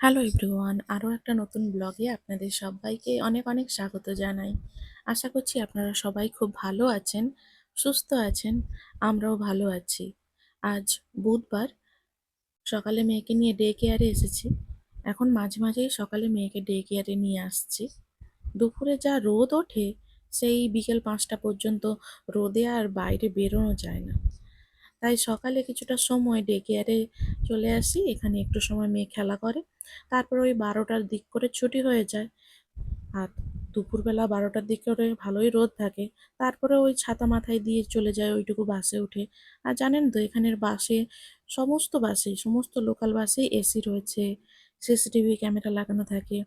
Hello everyone আরও একটা নতুন ব্লগে আপনাদের সবাইকে অনেক অনেক স্বাগত জানাই। আশা করছি আপনারা সবাই খুব ভালো আছেন, সুস্থ আছেন, আমরাও ভালো আছি। আজ বুধবার, সকালে মেয়েকে নিয়ে ডে কেয়ারে এসেছি। এখন মাঝে মাঝেই সকালে মেয়েকে ডে কেয়ারে নিয়ে আসছি। দুপুরে যা রোদ ওঠে, সেই বিকেল পাঁচটা পর্যন্ত রোদে আর বাইরে বেরোনো যায় না। তাই সকালে কিছুটা সময় ডে কেয়ারে চলে আসি। এখানে একটু সময় মেয়ে খেলা করে। তারপর ওই বারোটার দিক করে ছুটি হয়ে যায়। আর দুপুরবেলা বারোটার দিক করে ভালোই রোদ থাকে। তারপরে ওই ছাতা মাথায় দিয়ে চলে যায় ওইটুকু বাসে উঠে। আর জানেন তো, এখানের বাসে সমস্ত বাসে, সমস্ত লোকাল বাসে এসি রয়েছে সিসিটিভি ক্যামেরা লাগানো থাকে।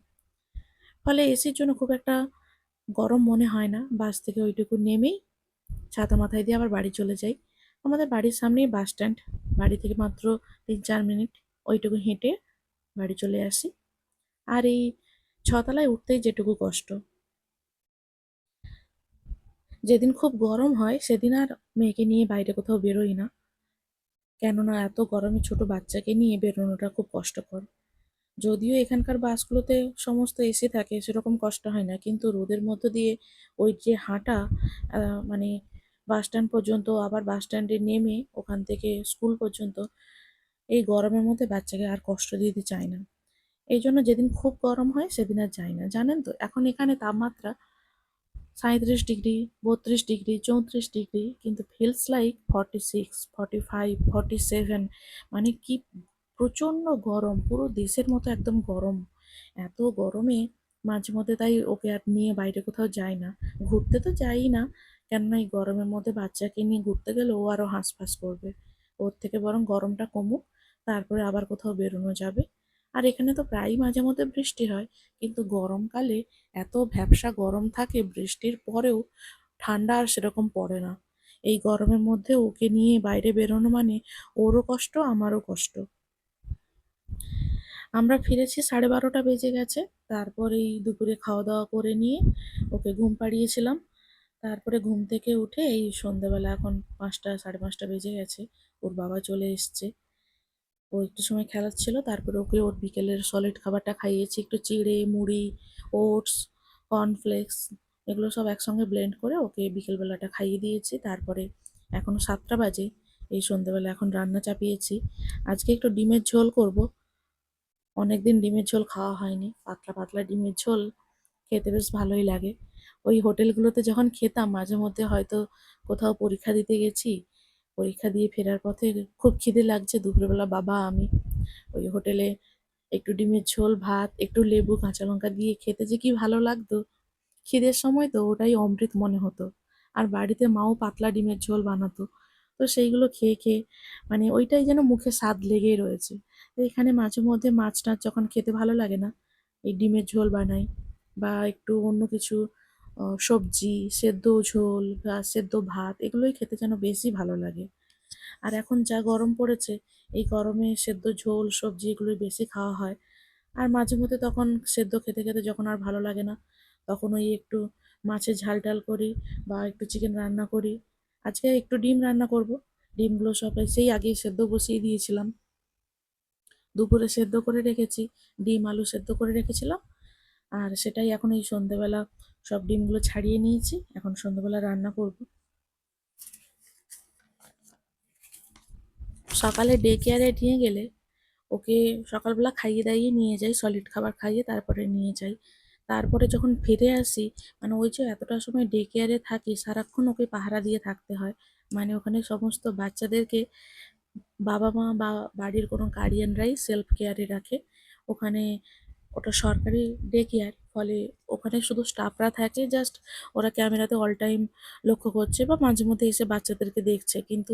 ফলে এসির জন্য খুব একটা গরম মনে হয় না। বাস থেকে ওইটুকু নেমেই ছাতা মাথায় দিয়ে আবার বাড়ি চলে যাই। আমাদের বাড়ির সামনেই বাস স্ট্যান্ড বাড়ি থেকে মাত্র তিন চার মিনিট ওইটুকু হেঁটে বাড়ি চলে আসি। আর এই ছতলায় উঠতেই যেটুকু কষ্ট। যেদিন খুব গরম হয়, সেদিন আর মেয়েকে নিয়ে বাইরে কোথাও বেরোই না। কেননা এত গরমে ছোট বাচ্চাকে নিয়ে বেরোনোটা খুব কষ্টকর। যদিও এখানকার বাসগুলোতে সমস্ত এসি থাকে, সেরকম কষ্ট হয় না। কিন্তু রোদের মধ্য দিয়ে ওই যে হাঁটা মানে বাস স্ট্যান্ড পর্যন্ত, আবার বাস স্ট্যান্ডে নেমে ওখান থেকে স্কুল পর্যন্ত এই গরমের মধ্যে বাচ্চাকে আর কষ্ট দিতে চায় না। এই জন্য যেদিন খুব গরম হয়, সেদিন আর যায় না। জানেন তো, এখন এখানে তাপমাত্রা সাঁইত্রিশ ডিগ্রি, বত্রিশ ডিগ্রি, চৌত্রিশ ডিগ্রি, কিন্তু feels like forty six forty five forty seven মানে কি প্রচণ্ড গরম, পুরো দেশের মতো একদম গরম। এত গরমে মাঝে মধ্যে তাই ওকে আর নিয়ে বাইরে কোথাও যাই না। ঘুরতে তো যাই না, কেননা এই গরমের মধ্যে বাচ্চাকে নিয়ে ঘুরতে গেলে ও আরও হাঁসফাঁস করবে। ওর থেকে বরং গরমটা কমুক। তারপরে আবার কোথাও বেরোনো যাবে। আর এখানে তো প্রায়ই মাঝে মধ্যে বৃষ্টি হয়, কিন্তু গরমকালে এত ভ্যাপসা গরম থাকে, বৃষ্টির পরেও ঠান্ডা আর সেরকম পড়ে না। এই গরমের মধ্যে ওকে নিয়ে বাইরে বেরোনো মানে ওরও কষ্ট, আমারও কষ্ট। আমরা ফিরেছি সাড়ে বারোটা বেজে গেছে, তারপর এই দুপুরে খাওয়া দাওয়া করে নিয়ে ওকে ঘুম পাড়িয়েছিলাম। তারপরে ঘুম থেকে উঠে এই সন্ধেবেলা এখন পাঁচটা, সাড়ে পাঁচটা বেজে গেছে, ওর বাবা চলে এসছে। ও একটু সময় খেলাচ্ছিল তারপরে ওকে ওর বিকেলের সলিড খাবারটা খাইয়েছি, একটু চিড়ে, মুড়ি ওটস কর্নফ্লেক্স এগুলো সব একসঙ্গে ব্লেন্ড করে ওকে বিকেলবেলাটা খাইয়ে দিয়েছি। তারপরে এখনও সাতটা বাজে, এই সন্ধেবেলা এখন রান্না চাপিয়েছি। আজকে একটু ডিমের ঝোল করব। অনেকদিন ডিমের ঝোল খাওয়া হয়নি, পাতলা পাতলা ডিমের ঝোল খেতে বেশ ভালোই লাগে। ওই হোটেলগুলোতে যখন খেতাম, মাঝে মধ্যে হয়তো কোথাও পরীক্ষা দিতে গেছি পরীক্ষা দিয়ে ফেরার পথে খুব খিদে লাগছে। দুপুরবেলা বাবা, আমি ওই হোটেলে একটু ডিমের ঝোল, ভাত, একটু লেবু, কাঁচা লঙ্কা দিয়ে খেতে যে কি ভালো লাগতো। খিদের সময় তো ওটাই অমৃত মনে হতো। আর বাড়িতে মাও পাতলা ডিমের ঝোল বানাতো। তো সেইগুলো খেয়ে খেয়ে মানে ওইটাই যেন মুখে স্বাদ লেগেই রয়েছে। এখানে মাঝে মধ্যে মাছ টাছ যখন খেতে ভালো লাগে না, এই ডিমের ঝোল বানাই বা একটু অন্য কিছু সবজি, সেদ্ধ ঝোল বা সেদ্ধ ভাত এগুলোই খেতে যেন বেশি ভালো লাগে। আর এখন যা গরম পড়েছে, এই গরমে সেদ্ধ ঝোল, সবজি এগুলোই বেশি খাওয়া হয়। আর মাঝে মধ্যে তখন সেদ্ধ খেতে খেতে যখন আর ভালো লাগে না, তখন ওই একটু মাছের ঝাল টাল করি বা একটু চিকেন রান্না করি। আজকে একটু ডিম রান্না করব। ডিমগুলো সব সেই আগেই সেদ্ধ বসিয়ে দিয়েছিলাম। দুপুরে সেদ্ধ করে রেখেছি, ডিম, আলু সেদ্ধ করে রেখেছিলাম। আর সেটাই এখন এই সন্ধেবেলা সব ডিমগুলো ছাড়িয়ে নিয়েছি। এখন সন্ধেবেলা রান্না করব। সকালে ডে কেয়ারে নিয়ে গেলে ওকে সকালবেলা খাইয়ে দাইয়ে নিয়ে যাই সলিড খাবার খাইয়ে তারপরে নিয়ে যাই। তারপরে যখন ফিরে আসি মানে ওই যে এতটা সময় ডে কেয়ারে থাকি, সারাক্ষণ ওকে পাহারা দিয়ে থাকতে হয়। মানে ওখানে সমস্ত বাচ্চাদেরকে বাবা মা বা বাড়ির কোনো গার্ডিয়ানরাই সেলফ কেয়ারে রাখে। ওখানে ওটা সরকারি ডে কেয়ার ফলে ওখানে শুধু স্টাফরা থাকে জাস্ট ওরা ক্যামেরাতে অল টাইম লক্ষ্য করছে বা মাঝে মধ্যে এসে বাচ্চাদেরকে দেখছে। কিন্তু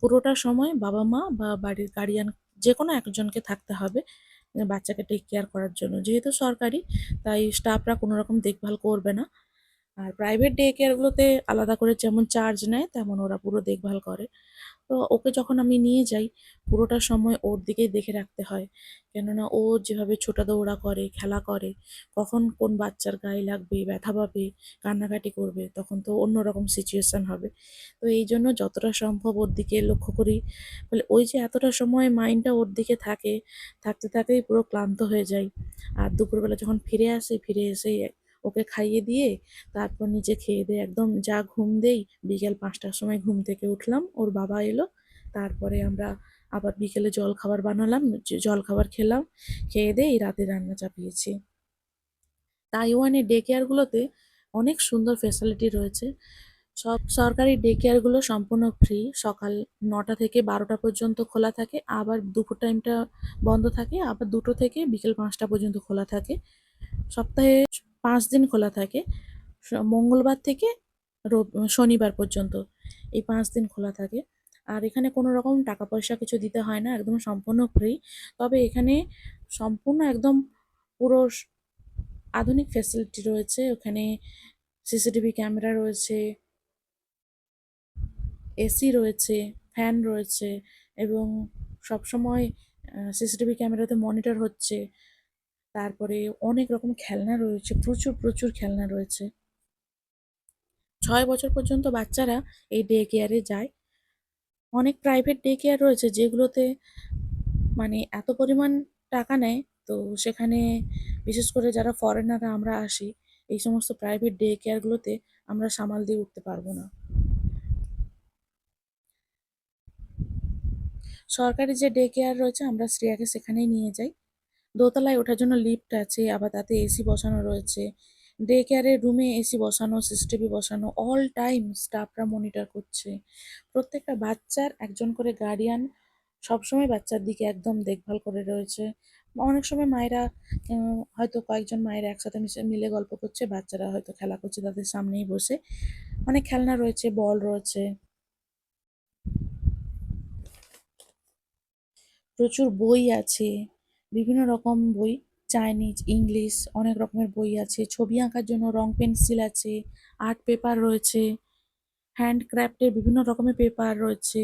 পুরোটা সময় বাবা মা বা বাড়ির গার্ডিয়ান যে কোনো একজনকে থাকতে হবে, বাচ্চাকে টেক কেয়ার করার জন্য। যেহেতু সরকারি, তাই স্টাফরা কোনো রকম দেখভাল করবে না। আর প্রাইভেট ডে কেয়ারগুলোতে আলাদা করে যেমন চার্জ নেয়, তেমন ওরা পুরো দেখভাল করে। তো ওকে যখন আমি নিয়ে যাই, পুরোটা সময় ওর দিকেই দেখে রাখতে হয়। কেননা ও যেভাবে ছোটা দৌড়া করে, খেলা করে, কখন কোন বাচ্চার গায়ে লাগবে, ব্যথা পাবে, কান্নাকাটি করবে, তখন তো অন্যরকম সিচুয়েশান হবে। তো এই জন্য যতটা সম্ভব ওর দিকে লক্ষ্য করি। বলে ওই যে এতটা সময় মাইন্ডটা ওর দিকে থাকে, থাকতে থাকতেই পুরো ক্লান্ত হয়ে যাই। আর দুপুরবেলা যখন ফিরে আসি, ফিরে এসে ওকে খাইয়ে দিয়ে তারপর নিজে খেয়ে দিয়ে একদম যা ঘুম দেই, বিকেল পাঁচটার সময় ঘুম থেকে উঠলাম, ওর বাবা এলো, তারপরে আমরা আবার বিকেলে জল খাবার বানালাম জল খাবার খেলাম, খেয়ে দিয়ে রাতে রান্না চাপিয়েছি। তাইওয়ানের ডে কেয়ারগুলোতে অনেক সুন্দর ফেসিলিটি রয়েছে। সব সরকারি ডে কেয়ারগুলো সম্পূর্ণ ফ্রি, সকাল নটা থেকে বারোটা পর্যন্ত খোলা থাকে, আবার দুপুর টাইমটা বন্ধ থাকে, আবার দুটো থেকে বিকেল পাঁচটা পর্যন্ত খোলা থাকে। সপ্তাহে পাঁচ দিন খোলা থাকে মঙ্গলবার থেকে শনিবার পর্যন্ত এই পাঁচ দিন খোলা থাকে। আর এখানে কোনো রকম টাকা পয়সা কিছু দিতে হয় না, একদম সম্পূর্ণ ফ্রি তবে এখানে সম্পূর্ণ একদম পুরো আধুনিক ফ্যাসিলিটি রয়েছে। ওখানে সিসিটিভি ক্যামেরা রয়েছে এসি রয়েছে ফ্যান রয়েছে এবং সবসময় সিসিটিভি ক্যামেরাতে মনিটর হচ্ছে। তারপরে অনেক রকম খেলনা রয়েছে, প্রচুর প্রচুর খেলনা রয়েছে। ছয় বছর পর্যন্ত বাচ্চারা এই ডে কেয়ারে যায়। অনেক প্রাইভেট ডে কেয়ার রয়েছে যেগুলোতে মানে এত পরিমাণ টাকা নেয়, তো সেখানে বিশেষ করে যারা ফরেনাররা আমরা আসি, এই সমস্ত প্রাইভেট ডে কেয়ারগুলোতে আমরা সামাল দিয়ে উঠতে পারব না। সরকারি যে ডে কেয়ার রয়েছে আমরা শ্রেয়াকে সেখানেই নিয়ে যাই। দোতলায় ওঠার জন্য লিফট আছে, আবার তাতে এসি বসানো রয়েছে। ডে কেয়ারের রুমে এসি বসানো, সিসিটিভি বসানো অল টাইম স্টাফরা মনিটর করছে। প্রত্যেকটা বাচ্চার, একজন করে গার্ডিয়ান সবসময় বাচ্চার দিকে একদম দেখভাল করে রয়েছে। অনেক সময় মায়েরা হয়তো কয়েকজন মায়েরা একসাথে মিশে, মিলে গল্প করছে, বাচ্চারা হয়তো খেলা করছে তাদের সামনেই বসে। অনেক খেলনা রয়েছে, বল রয়েছে। প্রচুর বই আছে। বিভিন্ন রকম বই চাইনিজ ইংলিশ অনেক রকমের বই আছে। ছবি আঁকার জন্য রং পেন্সিল আছে, আর্ট পেপার রয়েছে হ্যান্ড ক্রাফটের বিভিন্ন রকমের পেপার রয়েছে।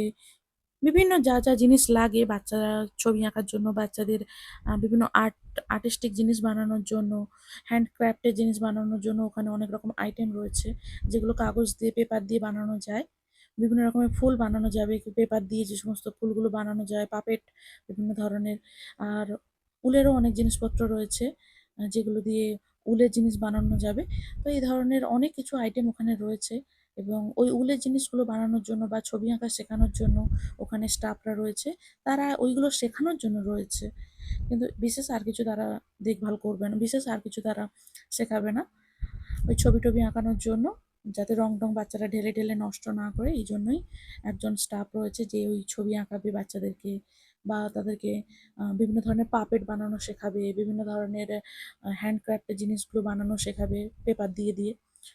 বিভিন্ন যা যা জিনিস লাগে বাচ্চারা ছবি আঁকার জন্য, বাচ্চাদের বিভিন্ন আর্ট, আর্টিস্টিক জিনিস বানানোর জন্য হ্যান্ড ক্রাফটের জিনিস বানানোর জন্য ওখানে অনেক রকম আইটেম রয়েছে, যেগুলো কাগজ দিয়ে, পেপার দিয়ে বানানো যায়। বিভিন্ন রকমের ফুল বানানো যাবে, পেপার দিয়ে যে সমস্ত ফুলগুলো বানানো যায়, পাপেট, বিভিন্ন ধরনের, আর উলেরও অনেক জিনিসপত্র রয়েছে যেগুলো দিয়ে উলের জিনিস বানানো যাবে। তো এই ধরনের অনেক কিছু আইটেম ওখানে রয়েছে এবং ওই উলের জিনিসগুলো বানানোর জন্য বা ছবি আঁকা শেখানোর জন্য ওখানে স্টাফরা রয়েছে। তারা ওইগুলো শেখানোর জন্য রয়েছে। কিন্তু বিশেষ আর কিছু তারা দেখভাল করবে না, বিশেষ আর কিছু তারা শেখাবে না ওই ছবি টবি আঁকানোর জন্য, যাতে রং টং বাচ্চারা ঢেলে ঢেলে নষ্ট না করে। এই জন্যই একজন স্টাফ রয়েছে যে ওই ছবি আঁকাবে বাচ্চাদেরকে বা তাদেরকে বিভিন্ন ধরনের পাপেট বানানো শেখাবে, বিভিন্ন ধরনের হ্যান্ডক্রাফটের জিনিসগুলো বানানো শেখাবে পেপার দিয়ে দিয়ে।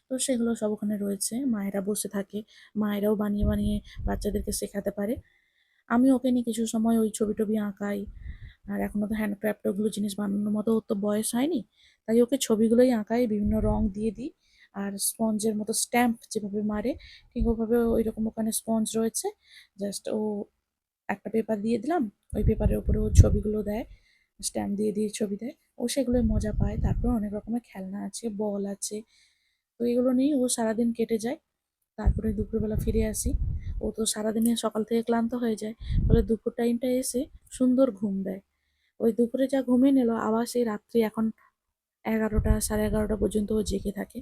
তো সেগুলো সব ওখানে রয়েছে। মায়েরা বসে থাকে। মায়েরাও বানিয়ে বানিয়ে বাচ্চাদেরকে শেখাতে পারে। আমি ওকে নিয়ে কিছু সময় ওই ছবি টবি আঁকাই। আর এখনও তো হ্যান্ডক্রাফট ওগুলো জিনিস বানানোর মতো ওর তো বয়স হয়নি। তাই ওকে ছবিগুলোই আঁকাই, বিভিন্ন রং দিয়ে দিই। আর স্পঞ্জের মতো স্ট্যাম্প যেভাবে মারে, ঠিক ওভাবে ওই রকম ওখানে স্পঞ্জ রয়েছে। জাস্ট ও একটা পেপার দিয়ে দিলাম। ওই পেপারের উপরে ও ছবিগুলো দেয় স্ট্যাম্প দিয়ে দিয়ে ছবি দেয়। ও সেগুলোই মজা পায়। তারপর অনেক রকমের খেলনা আছে, বল আছে। তো এগুলো নিয়েই ও সারাদিন কেটে যায়। তারপরে দুপুরবেলা ফিরে আসি। ও তো সারাদিনে সকাল থেকে ক্লান্ত হয়ে যায়। ফলে দুপুর টাইমটা এসে সুন্দর ঘুম দেয়। ওই দুপুরে যা ঘুমিয়ে নিল, আবার সেই রাত্রি এখন এগারোটা, সাড়ে এগারোটা পর্যন্ত ও জেগে থাকে।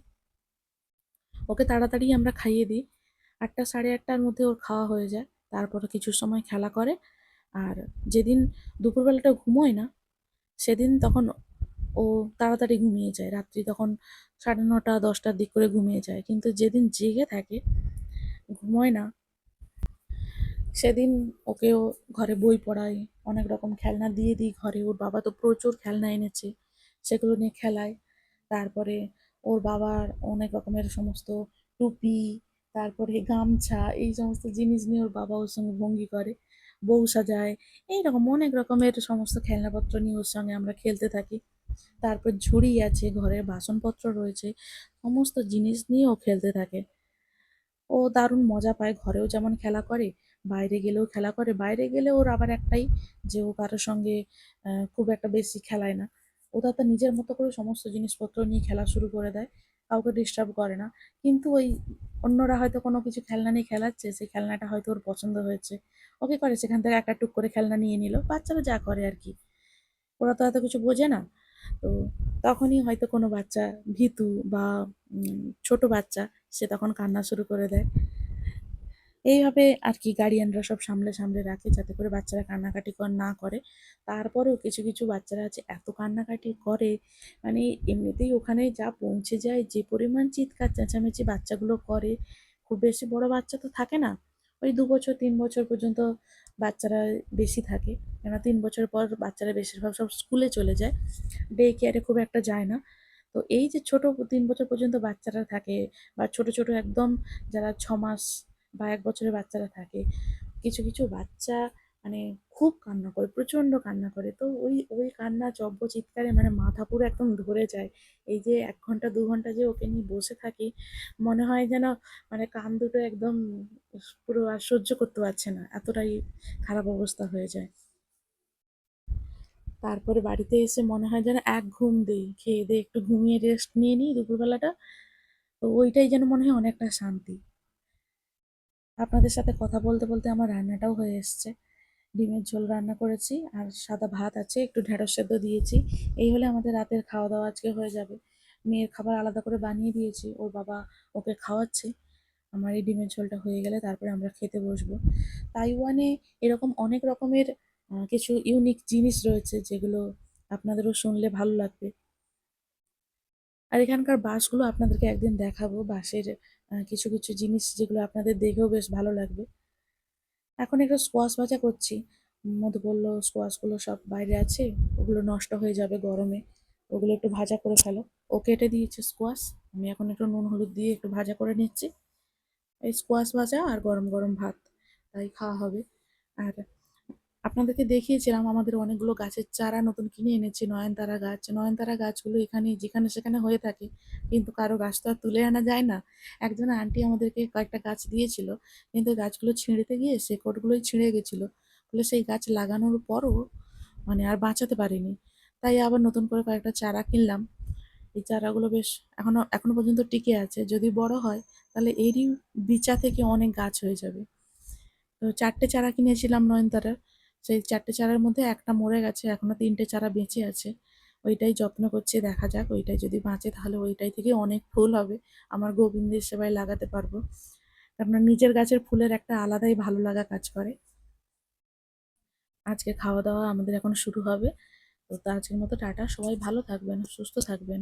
ওকে তাড়াতাড়ি আমরা খাইয়ে দিই। আটটা, সাড়ে আটটার মধ্যে ওর খাওয়া হয়ে যায়। তারপরে কিছু সময় খেলা করে। আর যেদিন দুপুরবেলাটা ঘুমোয় না, সেদিন তখন ও তাড়াতাড়ি ঘুমিয়ে যায়। রাত্রি তখন সাড়ে নটা, দশটার দিক করে ঘুমিয়ে যায়। কিন্তু যেদিন জেগে থাকে, ঘুমোয় না, সেদিন ওকেও ঘরে বই পড়াই অনেক রকম খেলনা দিয়ে দিই ঘরে। ওর বাবা তো প্রচুর খেলনা এনেছে, সেগুলো নিয়ে খেলায়। তারপরে ওর বাবার অনেক রকমের সমস্ত টুপি তারপরে গামছা, এই সমস্ত জিনিস নিয়ে ওর বাবা ওর সঙ্গে ভঙ্গি করে, বউ সাজায়, এইরকম অনেক রকমের সমস্ত খেলনাপত্র নিয়ে ওর সঙ্গে আমরা খেলতে থাকি। তারপর ঝুড়ি আছে, ঘরের বাসনপত্র রয়েছে, সমস্ত জিনিস নিয়ে ও খেলতে থাকে। ও দারুণ মজা পায়, ঘরেও যেমন খেলা করে, বাইরে গেলেও খেলা করে, বাইরে গেলে ওর আবার একটাই যে ও কারোর সঙ্গে খুব একটা বেশি খেলায় না। ও তার নিজের মতো করে সমস্ত জিনিসপত্র নিয়ে খেলা শুরু করে দেয়। কাউকে ডিস্টার্ব করে না। কিন্তু ওই অন্যরা হয়তো কোনো কিছু খেলনা নিয়ে খেলাচ্ছে, সেই খেলনাটা হয়তো ওর পছন্দ হয়েছে। ওকে করে? সেখান থেকে একটা টুক করে খেলনা নিয়ে নিল। বাচ্চারা যা করে আর কি। ওরা তো এত কিছু বোঝে না। তো তখনই হয়তো কোনো বাচ্চা, ভিতু বা ছোট বাচ্চা, সে তখন কান্না শুরু করে দেয়। এইভাবে আর কি গার্ডিয়ানরা সব সামলে সামলে রাখে যাতে করে বাচ্চারা কান্নাকাটি না করে। তারপরেও কিছু কিছু বাচ্চারা আছে, এত কান্নাকাটি করে। মানে এমনিতেই ওখানে যা পৌঁছে যায়, যে পরিমাণ চিৎকার, চেঁচামেচি বাচ্চাগুলো করে, খুব বেশি বড় বাচ্চা তো থাকে না। ওই দু বছর, তিন বছর পর্যন্ত বাচ্চারা বেশি থাকে। কেন তিন বছর পর বাচ্চারা বেশিরভাগ সব স্কুলে চলে যায়। ডে কেয়ারে খুব একটা যায় না। তো এই যে ছোট তিন বছর পর্যন্ত বাচ্চারা থাকে, বা ছোট ছোট একদম যারা ছ মাস বা এক বছরের বাচ্চারা থাকে, কিছু কিছু বাচ্চা মানে খুব কান্না করে, প্রচণ্ড কান্না করে। তো ওই ওই কান্না জব্ব চিৎকারে মানে মাথা পুরো একদম ধরে যায়। এই যে এক ঘণ্টা, দু ঘণ্টা যে ওকে নিয়ে বসে থাকি, মনে হয় যেন মানে কান দুটো একদম পুরো আর সহ্য করতে পারছে না, এতটাই খারাপ অবস্থা হয়ে যায়। তারপরে বাড়িতে এসে মনে হয় যেন এক ঘুম দিই, খেয়ে দিয়ে একটু ঘুমিয়ে রেস্ট নিয়ে নিই দুপুরবেলাটা। তো ওইটাই যেন মনে হয় অনেকটা শান্তি। আপনাদের সাথে কথা বলতে বলতে আমার রান্নাটাও হয়ে এসছে। ডিমের ঝোল রান্না করেছি আর সাদা ভাত আছে, একটু ঢেঁড়স সেদ্ধ দিয়েছি। এই হলে আমাদের রাতের খাওয়া দাওয়া আজকে হয়ে যাবে। মেয়ের খাবার আলাদা করে বানিয়ে দিয়েছি, ওর বাবা ওকে খাওয়াচ্ছে। আমার এই ডিমের ঝোলটা হয়ে গেলে তারপরে আমরা খেতে বসবো। তাইওয়ানে এরকম অনেক রকমের কিছু ইউনিক জিনিস রয়েছে যেগুলো আপনাদেরও শুনলে ভালো লাগবে। আর এখানকার বাসগুলো আপনাদেরকে একদিন দেখাবো, বাসের কিছু কিছু জিনিস যেগুলো আপনাদের দেখেও বেশ ভালো লাগবে। এখন একটু স্কোয়াশ ভাজা করছি। মধু বলল স্কোয়াশগুলো সব বাইরে আছে, ওগুলো নষ্ট হয়ে যাবে গরমে, ওগুলো একটু ভাজা করে ফেলো। ও কেটে দিয়েছে স্কোয়াশ আমি এখন একটু নুন, হলুদ দিয়ে একটু ভাজা করে নিচ্ছি। এই স্কোয়াশ ভাজা আর গরম গরম ভাত, তাই খাওয়া হবে। আর আপনাদেরকে দেখিয়েছিলাম আমাদের অনেকগুলো গাছের চারা নতুন কিনে এনেছি, নয়নতারা গাছ। নয়নতারা গাছগুলো এখানে, যেখানে সেখানে হয়ে থাকে, কিন্তু কারও গাছ তো আর তুলে আনা যায় না। একজন আন্টি আমাদেরকে কয়েকটা গাছ দিয়েছিল, কিন্তু গাছগুলো ছিঁড়তে গিয়ে শেকড়গুলোই ছিঁড়ে গেছিল। ফলে সেই গাছ লাগানোর পরও মানে আর বাঁচাতে পারিনি। তাই আবার নতুন করে কয়েকটা চারা কিনলাম। এই চারাগুলো বেশ এখনও এখনও পর্যন্ত টিকে আছে। যদি বড় হয়, তাহলে এরই বিচা থেকে অনেক গাছ হয়ে যাবে। তো চারটে চারা কিনেছিলাম নয়নতারার। সেই চারটে চারার মধ্যে একটা মরে গেছে, এখনও তিনটে চারা বেঁচে আছে। ওইটাই যত্ন করছে, দেখা যাক। ওইটাই যদি বাঁচে তাহলে ওইটাই থেকে অনেক ফুল হবে। আমার গোবিন্দের সেবায় লাগাতে পারব। কেননা নিজের গাছের ফুলের একটা আলাদাই ভালো লাগা কাজ করে। আজকে খাওয়া দাওয়া আমাদের এখন শুরু হবে। তো আজকের মতো টাটা। সবাই ভালো থাকবেন, সুস্থ থাকবেন।